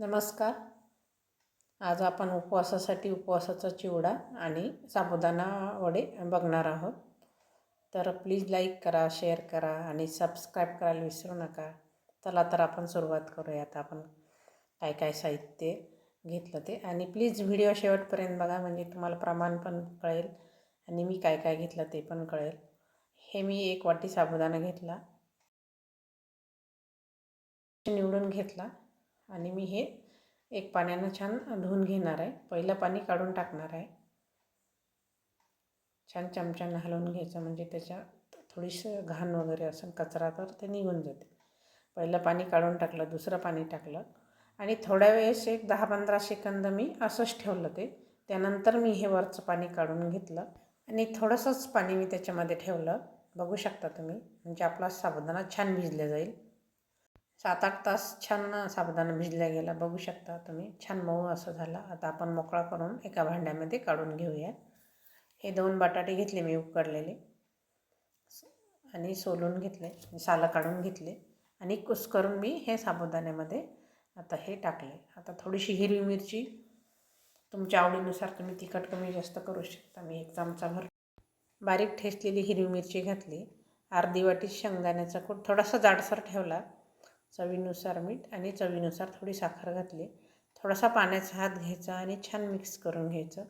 नमस्कार. आज आपण उपवासासाठी उपवासाचा चिवडा आणि साबुदाणा वडे बघणार आहोत. तर प्लीज लाईक करा शेअर करा आणि सबस्क्राईब करायला विसरू नका. चला तर आपण सुरुवात करूयात. आपण काय काय साहित्य घेतलं ते. आणि प्लीज व्हिडिओ शेवटपर्यंत बघा म्हणजे तुम्हाला प्रमाण पण कळेल आणि मी काय काय घेतलं ते पण कळेल. हे मी एक वाटी साबुदाणा घेतला. निवडून घेतला. आणि मी हे एक पाण्यानं छान धुवून घेणार आहे. पहिलं पाणी काढून टाकणार आहे. छान चमच्यानं हलवून घ्यायचं म्हणजे त्याच्या थोडीशी घाण वगैरे असं कचरा तर ते निघून जाते. पहिलं पाणी काढून टाकलं दुसरं पाणी टाकलं. आणि थोड्या वेळेस एक दहा पंधरा सेकंद मी असंच ठेवलं ते. त्यानंतर मी हे वरचं पाणी काढून घेतलं. आणि थोडंसंच पाणी मी त्याच्यामध्ये ठेवलं. बघू शकता तुम्ही म्हणजे आपला साबुदाणा छान भिजला जाईल. सात आठ तास छान साबुदाणा भिजल्या गेला. बघू शकता तुम्ही. छान मऊ असं झाला. आता आपण मोकळा करून एका भांड्यामध्ये काढून घेऊया. हे दोन बटाटे घेतले मी उकडलेले. आणि सोलून घेतले. सालं काढून घेतले. आणि कुस करून मी हे साबुदाण्यामध्ये आता हे टाकले. आता थोडीशी हिरवी मिरची तुमच्या आवडीनुसार तुम्ही तिखट कमी जास्त करू शकता. मी एक चमचाभर बारीक ठेचलेली हिरवी मिरची घातली. अर्धी वाटी शेंगदाण्याचा कूट थोडासा जाडसर ठेवला. चवीनुसार मीठ आणि चवीनुसार थोडी साखर घातली. थोडासा पाण्याचा हात घ्यायचा आणि छान मिक्स करून घ्यायचं.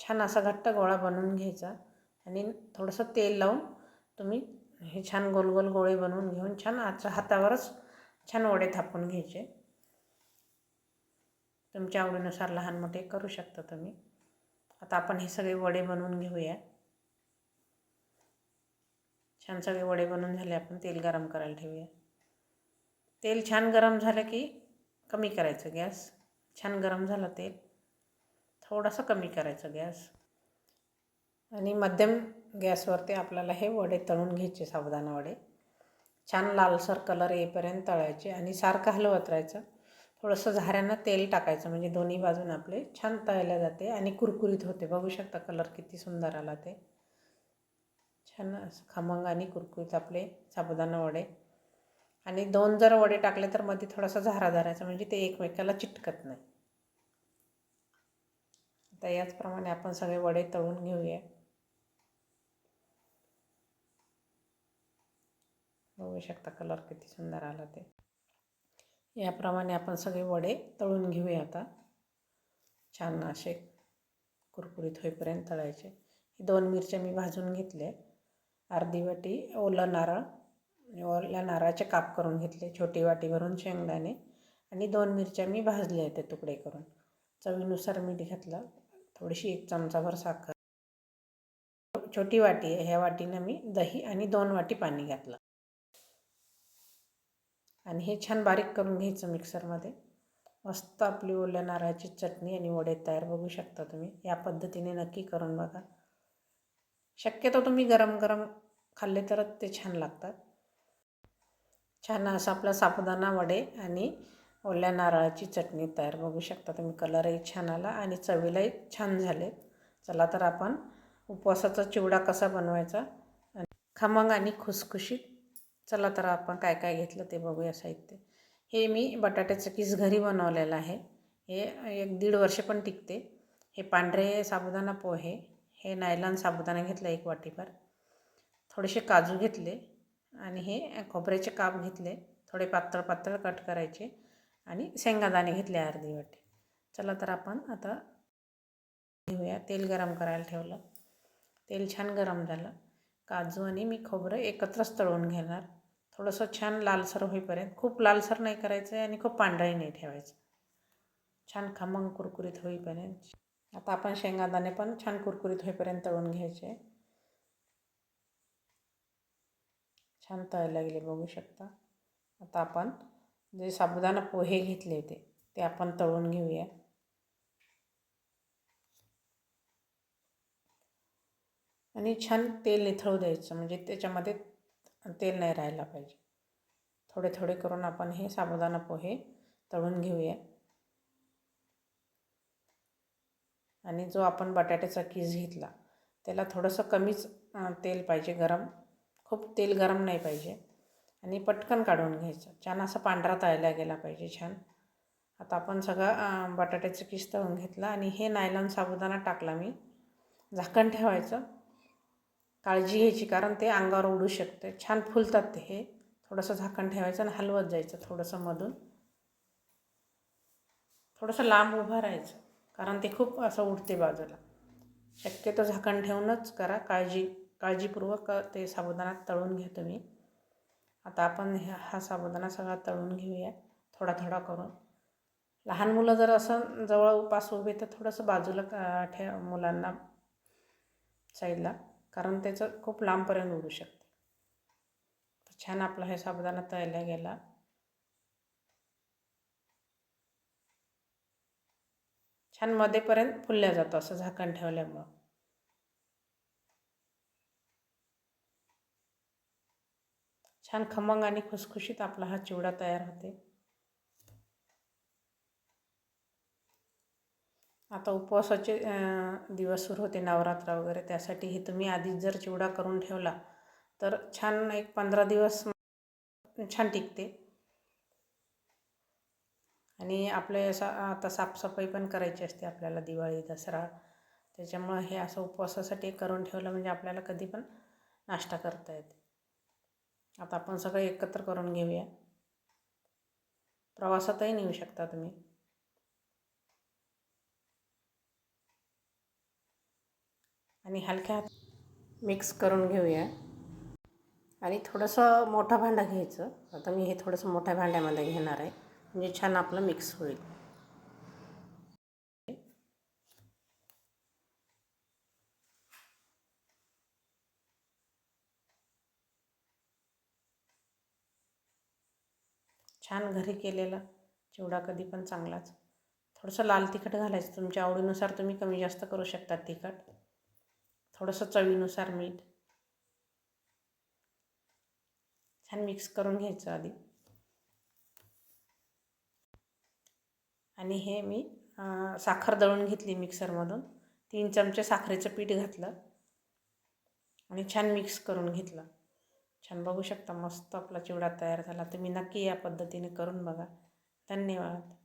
छान असा घट्ट गोळा बनवून घ्यायचा आणि थोडंसं तेल लावून तुम्ही हे छान गोल गोल गोळे बनवून घेऊन छान आजच्या हातावरच छान वडे थापून घ्यायचे. तुमच्या आवडीनुसार लहान मोठे करू शकता तुम्ही. आता आपण हे सगळे वडे बनवून घेऊया. छान सगळे वडे बनवून झाले आपण तेल गरम करायला ठेवूया. तेल छान गरम झालं की कमी करायचं गॅस. छान गरम झालं तेल. थोडंसं कमी करायचं गॅस. आणि मध्यम गॅसवरती आपल्याला हे वडे तळून घ्यायचे साबुदाणा वडे. छान लालसर कलर येईपर्यंत तळायचे आणि सारखं हलवत राहायचं. थोडंसं झाऱ्यानं तेल टाकायचं म्हणजे दोन्ही बाजून आपले छान तळल्या जाते आणि कुरकुरीत होते. बघू शकता कलर किती सुंदर आला ते. छान असं खमंग आणि कुरकुरीत आपले साबुदाणा वडे. आणि दोन जर वडे टाकले तर मध्ये थोडासा झारा धरायचा म्हणजे ते एकमेकाला चिटकत नाही. आता याचप्रमाणे आपण सगळे वडे तळून घेऊया. बघू शकता कलर किती सुंदर आला ते. याप्रमाणे आपण सगळे वडे तळून घेऊया आता. छान असे कुरकुरीत होईपर्यंत तळायचे. दोन मिरच्या मी भाजून घेतल्या. अर्धी वाटी ओलं नारळ ओल्या नारळाचे काप करून घेतले छोटी वाटी भरून शेंगदाणे आणि दोन मिरच्या मी भाजल्या ते तुकडे करून. चवीनुसार मीठ घातलं थोडीशी एक चमचाभर साखर. छोटी वाटी आहे ह्या वाटीनं मी दही आणि दोन वाटी पाणी घातलं. आणि हे छान बारीक करून घ्यायचं मिक्सरमध्ये. मस्त आपली ओल्या नारळाची चटणी आणि वडे तयार बघू शकता तुम्ही. या पद्धतीने नक्की करून बघा. शक्यतो तुम्ही गरम गरम खाल्ले तरच ते छान लागतात. छान असं आपला साबुदाणा वडे आणि ओल्या नारळाची चटणी तयार. बघू शकता तुम्ही कलरही छान आला आणि चवीलाही छान झाले. चला तर आपण उपवासाचा चिवडा कसा बनवायचा खमंग आणि खुसखुशीत चला तर आपण काय काय घेतलं ते बघूया साहित्य. हे मी बटाट्याचं किस घरी बनवलेलं आहे. हे एक दीड वर्ष पण टिकते. हे पांढरे साबुदाणा पोहे हे नायलॉन साबुदाणा घेतला एक वाटीभर. थोडेसे काजू घेतले. आणि हे खोबऱ्याचे काप घेतले थोडे पातळ पातळ कट करायचे आणि शेंगादाणे घेतले अर्धी वाटी. चला तर आपण आता घेऊया तेल गरम करायला ठेवलं. तेल छान गरम झालं. काजू आणि मी खोबरं एकत्रच तळून घेणार. थोडंसं छान लालसर होईपर्यंत खूप लालसर नाही करायचं आहे आणि खूप पांढरही नाही ठेवायचं. छान खमंग कुरकुरीत होईपर्यंत. आता आपण शेंगादाणे पण छान कुरकुरीत होईपर्यंत तळून घ्यायचे. छान तळायला गेले बघू शकता. आता आपण जे साबुदाणा पोहे घेतले होते ते आपण तळून घेऊया. आणि छान तेल निथळू द्यायचं म्हणजे त्याच्यामध्ये तेल नाही राहायला पाहिजे. थोडे थोडे करून आपण हे साबुदाणा पोहे तळून घेऊया. आणि जो आपण बटाट्याचा किस घेतला त्याला थोडंसं कमीच तेल पाहिजे गरम. खूप तेल गरम नाही पाहिजे. आणि पटकन काढून घ्यायचं. छान असा पांढरा तळला गेला पाहिजे छान. आता आपण सगळं बटाट्याचं किस तळून घेतलं आणि हे नायलॉन साबुदाणा टाकला मी. झाकण ठेवायचं. काळजी घ्यायची कारण ते अंगावर उडू शकते. छान फुलतात ते हे. थोडंसं झाकण ठेवायचं आणि हलवत जायचं थोडंसं मधून. थोडंसं लांब उभं राहायचं कारण ते खूप असं उडते बाजूला. शक्यतो झाकण ठेवूनच करा. काळजी काळजीपूर्वक ते साबुदाणा तळून घेतो मी आता आपण ह्या हा साबुदाणा सगळा तळून घेऊया थोडा थोडा करून. लहान मुलं जर असं जवळ उपास उभे तर थोडंसं बाजूला ठे मुलांना साईडला कारण त्याचं खूप लांबपर्यंत उडू शकते. तर छान आपला हे साबुदाणा तळला गेला. छान मध्येपर्यंत फुलल्या जातो असं झाकण ठेवल्यामुळं. छान खमंग आणि खुसखुशीत आपला हा चिवडा तयार होते. आता उपवासाचे दिवस सुरू होते नवरात्र वगैरे. त्यासाठी हे तुम्ही आधीच जर चिवडा करून ठेवला तर छान एक पंधरा दिवस छान टिकते. आणि आपले असा आता साफसफाई पण करायची असते आपल्याला दिवाळी दसरा. त्याच्यामुळं हे असं उपवासासाठी करून ठेवलं म्हणजे आपल्याला कधी पण नाश्ता करता येते. आता आपण सगळं एकत्र करून घेऊया. प्रवासातही नेऊ शकता तुम्ही. आणि हलक्या हात मिक्स करून घेऊया. आणि थोडंसं मोठं भांडं घ्यायचं. आता मी हे थोडंसं मोठ्या भांड्यामध्ये घेणार आहे. म्हणजे छान आपलं मिक्स होईल. छान घरी केलेला. चिवडा कधी पण चांगलाच. थोडंसं लाल तिखट घालायचं. तुमच्या आवडीनुसार तुम्ही कमी जास्त करू शकता तिखट. थोडंसं चवीनुसार मीठ. छान मिक्स करून घ्यायचं आधी. आणि हे मी साखर दळून घेतली मिक्सरमधून. तीन चमचे साखरेचं पीठ घातलं. आणि छान मिक्स करून घेतलं. छान बघू शकता. मस्त आपला चिवडा तयार झाला. तुम्ही नक्की या पद्धतीने करून बघा. धन्यवाद.